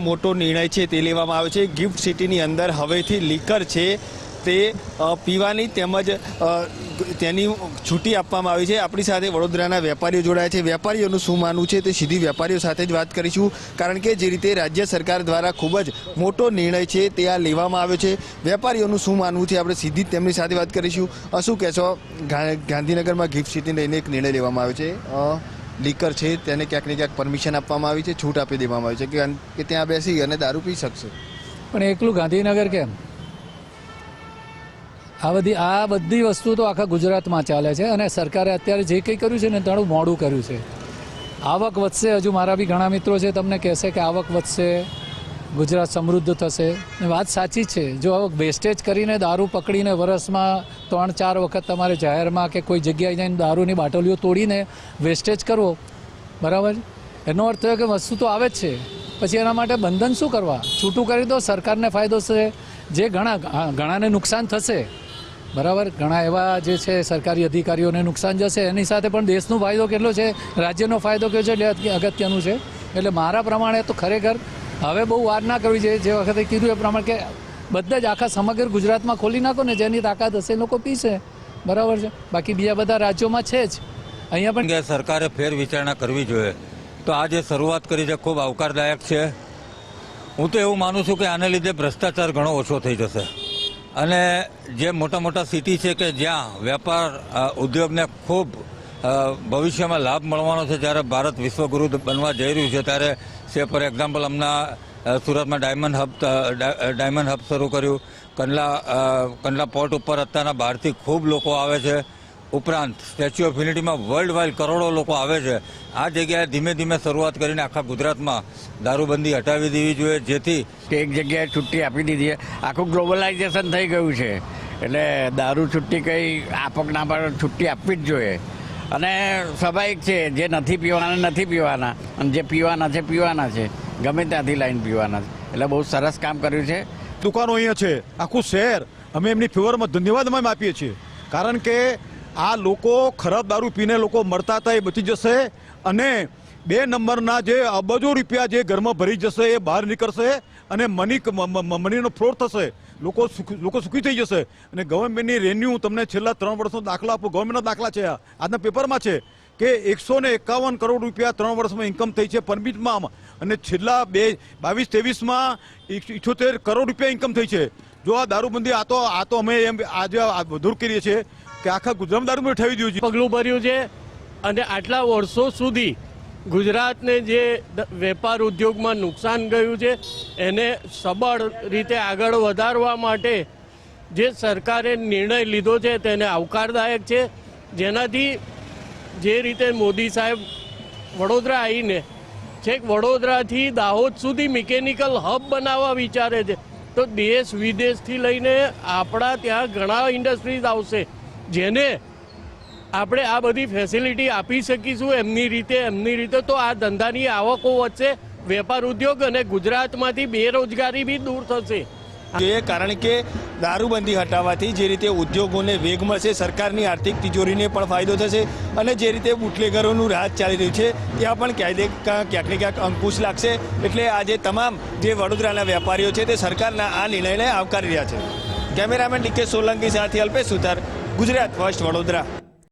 મોટો નિર્ણય છે તે લેવામાં આવ્યો છે. ગિફ્ટ સિટીની અંદર હવેથી લીકર છે તે પીવાની તેમજ તેની છૂટી આપવામાં આવી છે. આપણી સાથે વડોદરાના વેપારીઓ જોડાયા છે. વેપારીઓનું શું માનવું છે તે સીધી વેપારીઓ સાથે જ વાત કરીશું. કારણ કે જે રીતે રાજ્ય સરકાર દ્વારા ખૂબ જ મોટો નિર્ણય છે તે આ લેવામાં આવ્યો છે. વેપારીઓનું શું માનવું છે આપણે સીધી તેમની સાથે વાત કરીશું. શું કહેશો? ગાંધીનગરમાં ગિફ્ટ સિટીને લઈને એક નિર્ણય લેવામાં આવ્યો છે. લીકર છે, તેને ક્યાંક ને ક્યાંક પરમિશન આપવામાં આવી છે, છૂટ આપી દેવામાં આવી છે, કે ત્યાં બેસી અને દારૂ પી શકશે. પણ એકલું ગાંધીનગર કેમ? આ બધી આ બધી વસ્તુ તો આખા ગુજરાતમાં ચાલે છે અને સરકારે અત્યારે જે કંઈ કર્યું છે ને ઘણું મોડું કર્યું છે. આવક વધશે, હજુ મારા બી ઘણા મિત્રો છે, તમને કહેશે કે આવક વધશે, ગુજરાત સમૃદ્ધ થશે. વાત સાચી છે, જો આવક વેસ્ટેજ કરીને દારૂ પકડીને વરસમાં ત્રણ ચાર વખત તમારે જાહેરમાં કે કોઈ જગ્યાએ જઈને દારૂની બાટલીઓ તોડીને વેસ્ટેજ કરવો, બરાબર? એનો અર્થ થયો કે વસ્તુ તો આવે જ છે. પછી એના માટે બંધન શું કરવા? છૂટું કરી દો, સરકારને ફાયદો છે જે ઘણા ઘણાને નુકસાન થશે, બરાબર? ઘણા એવા જે છે સરકારી અધિકારીઓને નુકસાન જશે. એની સાથે પણ દેશનો ફાયદો કેટલો છે? રાજ્યનો ફાયદો કયો છે? એટલે અગત્યનું છે. એટલે મારા પ્રમાણે તો ખરેખર હવે બહુ વાર ના કરવી જોઈએ. જે વખતે કીધું એ પ્રમાણે કે બધા જ આખા સમગ્ર ગુજરાતમાં ખોલી નાખો ને જેની તાકાત હશે લોકો પીશે. બરાબર છે. બાકી બીજા બધા રાજ્યોમાં છે જ. અહીંયા પણ સરકારે ફેર વિચારણા કરવી જોઈએ. તો આ જે શરૂઆત કરી છે ખૂબ આવકારદાયક છે. હું તો એવું માનું છું કે આને લીધે ભ્રષ્ટાચાર ઘણો ઓછો થઈ જશે. અને જે મોટા મોટા સિટી છે કે જ્યાં વેપાર ઉદ્યોગને ખૂબ ભવિષ્યમાં લાભ મળવાનો છે, જ્યારે ભારત વિશ્વગુરુ બનવા જઈ રહ્યું છે, ત્યારે સે ફોર એક્ઝામ્પલ હમણાં સુરતમાં ડાયમંડ હબ ડાયમંડ હબ શરૂ કર્યું. કંડલા કંડલા પોર્ટ ઉપર અત્યારના બહારથી ખૂબ લોકો આવે છે. ઉપરાંત સ્ટેચ્યુ ઓફ યુનિટીમાં વર્લ્ડ વાઇડ કરોડો લોકો આવે છે. આ જગ્યાએ ધીમે ધીમે શરૂઆત કરીને આખા ગુજરાતમાં દારૂબંધી હટાવી દેવી જોઈએ. જેથી એક જગ્યાએ છુટ્ટી આપી દીધી છે. આખું ગ્લોબલાઇઝેશન થઈ ગયું છે. એટલે દારૂ છુટ્ટી કંઈ આપક ના પર છુટ્ટી આપવી જ જોઈએ. અને સ્વાભાવિક છે, જે નથી પીવાના નથી પીવાના. અને જે પીવાના છે પીવાના છે. ગમે ત્યાંથી લાઈન પીવાના એટલે બહુ સરસ કામ કર્યું છે. દુકાનો અહીંયા છે, આખું શહેર અમે એમની ફેવરમાં ધન્યવાદ અમે આપીએ છીએ. કારણ કે આ લોકો ખરાબ દારૂ પીને લોકો મરતા હતા એ બચી જશે અને બે નંબરના જે અબજો રૂપિયા જે ઘરમાં ભરી જશે એ બહાર નીકળશે અને મની મનીનો ફ્રોડ થશે. લોકો લોકો સુખી થઈ જશે. અને ગવર્મેન્ટની રેન્યુ તમને છેલ્લા ત્રણ વર્ષનો દાખલા આપો ગવર્મેન્ટના દાખલા છે. આજના પેપરમાં છે કે એકસો ને એકાવન કરોડ રૂપિયા ત્રણ વર્ષમાં ઇન્કમ થઈ છે. પરમિટમાં અને છેલ્લા બે, બાવીસ, ત્રેવીસમાં ઇઠોતેર કરોડ રૂપિયા ઇન્કમ થઈ છે. જો આ દારૂબંધી આ તો આ તો અમે એમ આજે દૂર કરીએ છીએ કે આખા ગુજરાત દારૂબંધી ઠાવી દીધું છે. પગલું ભર્યું છે અને આટલા વર્ષો સુધી ગુજરાતને જે વેપાર ઉદ્યોગમાં નુકસાન ગયું છે, એને સબળ રીતે આગળ વધારવા માટે જે સરકારે નિર્ણય લીધો છે તેને આવકારદાયક છે. જેનાથી જે રીતે મોદી સાહેબ વડોદરા આવીને છેક વડોદરાથી દાહોદ સુધી મિકેનિકલ હબ બનાવવા વિચારે છે. તો દેશ વિદેશથી લઈને આપણા ત્યાં ઘણા ઇન્ડસ્ટ્રીઝ આવશે, જેને આપણે આ બધી ફેસિલિટી આપી શકીશું એમની રીતે એમની રીતે તો આ ધંધાની આવકો વધશે, વેપાર ઉદ્યોગ અને ગુજરાતમાંથી બેરોજગારી બી દૂર થશે. જોઈએ, કારણ કે દારૂબંધી હટાવવાથી જે રીતે ઉદ્યોગોને વેગ મળશે, સરકારની આર્થિક તિજોરીને પણ ફાયદો થશે અને જે રીતે બુટલેગરોનું રાહત ચાલી રહ્યું છે, ત્યાં પણ કાયદે ક્યાંક ને ક્યાંક અંકુશ લાગશે. એટલે આજે તમામ જે વડોદરાના વેપારીઓ છે, તે સરકારના આ નિર્ણયને આવકારી રહ્યા છે. કેમેરામેન ડીકે સોલંકી, સાથે અલ્પેશ સુથાર, ગુજરાત ફર્સ્ટ વડોદરા.